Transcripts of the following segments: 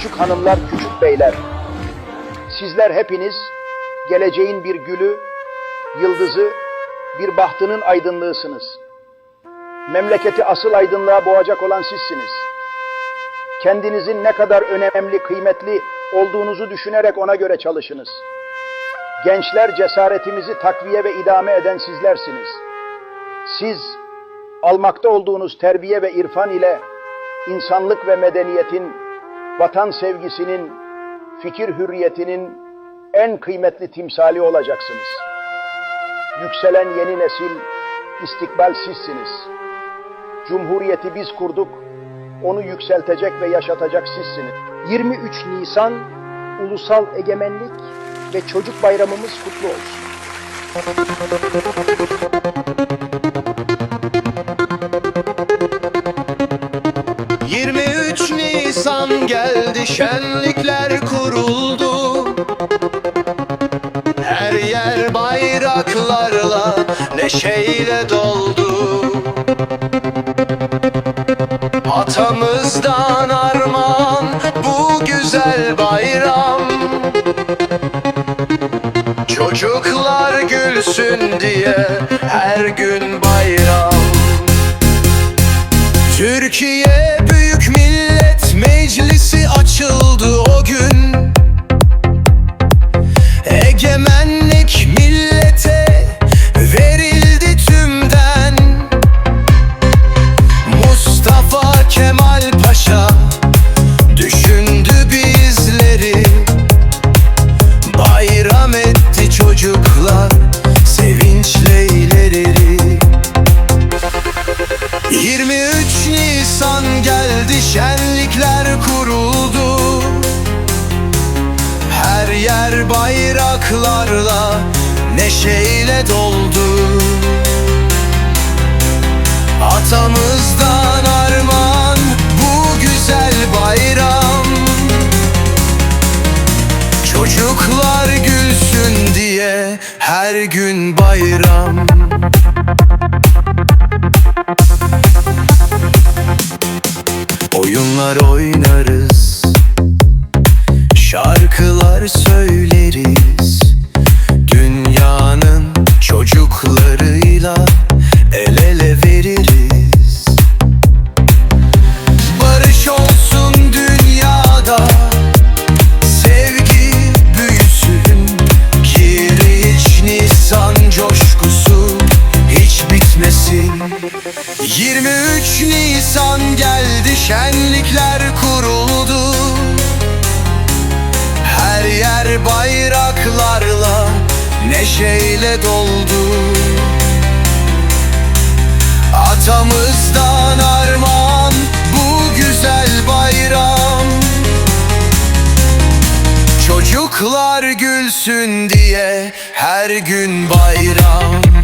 küçük hanımlar, küçük beyler. Sizler hepiniz geleceğin bir gülü, yıldızı, bir bahtının aydınlığısınız. Memleketi asıl aydınlığa boğacak olan sizsiniz. Kendinizin ne kadar önemli, kıymetli olduğunuzu düşünerek ona göre çalışınız. Gençler cesaretimizi takviye ve idame eden sizlersiniz. Siz almakta olduğunuz terbiye ve irfan ile insanlık ve medeniyetin, vatan sevgisinin, fikir hürriyetinin en kıymetli timsali olacaksınız. Yükselen yeni nesil, istikbal sizsiniz. Cumhuriyeti biz kurduk, onu yükseltecek ve yaşatacak sizsiniz. 23 Nisan Ulusal Egemenlik ve Çocuk Bayramımız kutlu olsun. Geldi şenlikler kuruldu. Her yer bayraklarla neşeyle doldu. Atamızdan armağan bu güzel bayram. Çocuklar gülsün diye her gün bayram. Türkiye 23 Nisan geldi şenlikler kuruldu. Her yer bayraklarla neşeyle doldu. Atamızdan 23 Nisan geldi şenlikler kuruldu. Her yer bayraklarla neşeyle doldu. Atamızdan armağan bu güzel bayram. Çocuklar gülsün diye her gün bayram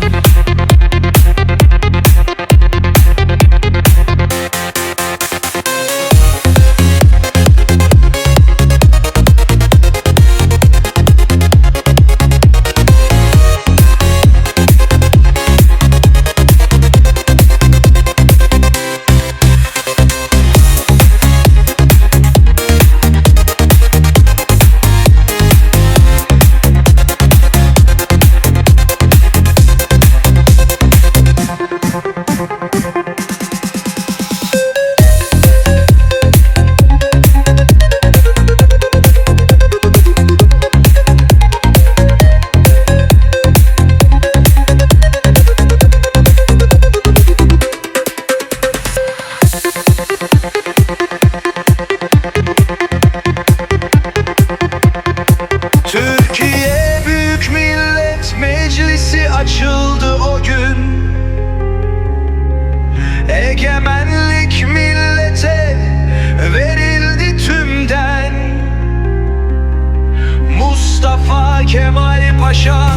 Kemal Paşa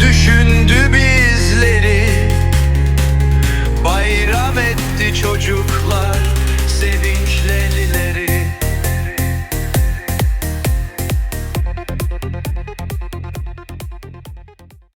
düşündü bizleri. Bayram etti çocuk.